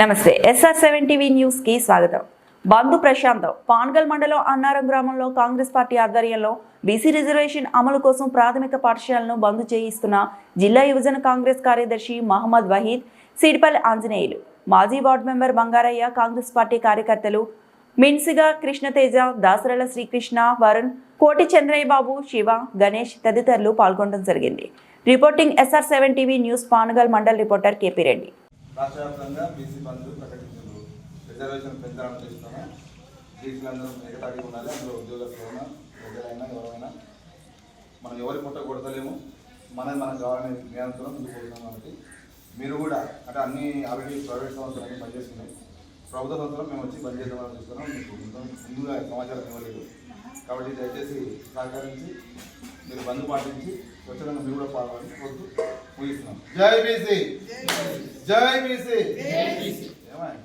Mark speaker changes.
Speaker 1: నమస్తే SR seven TV న్యూస్కి స్వాగతం. బంధు ప్రశాంత్ పాన్గల్ మండలం అన్నారం గ్రామంలో కాంగ్రెస్ పార్టీ ఆధ్వర్యంలో బీసీ రిజర్వేషన్ అమలు కోసం ప్రాథమిక పాఠశాలను బంద్ చేయిస్తున్న జిల్లా యువజన కాంగ్రెస్ కార్యదర్శి మహమ్మద్ వహీద్ సిడిపల్లి ఆంజనేయులు. మాజీ ward member Bangaraiah Congress party కార్యకర్తలు మిన్సిగా కృష్ణతేజ దాసరల శ్రీకృష్ణ వరుణ్ కోటి చంద్రయ్య బాబు శివ గణేష్ తదితరులు పాల్గొనడం జరిగింది. Reporting SR seven TV news Panagal mandal reporter KP Reddy.
Speaker 2: రాష్ట్ర బీసీ రిజర్వేషన్ పెంచాలని చేస్తున్నాము బీసీలందరూ ఎగతాళి ఉండాలి. అందులో ఉద్యోగస్తులైనా ప్రజలైనా ఎవరైనా మనం ఎవరి పుట్ట కొడతలేము. మనది మనకు కావాలనే జ్ఞానంతో ముందుకు కాబట్టి మీరు కూడా అంటే అన్ని ఆల్రెడీ ప్రైవేట్ సంస్థలు అన్నీ పనిచేస్తున్నాయి. ప్రభుత్వ సంస్థలు మేము వచ్చి పనిచేద్దామని చూస్తున్నాం. మీకు ముందుగా సమాచారం ఇవ్వలేదు. కాబట్టి దయచేసి సహకరించి మీరు బంద్ పాటించి స్వచ్ఛంగా మీరు కూడా పాల్గొని కోరుతూ ముగిస్తున్నాం జై బీసీ. జై బీసీ.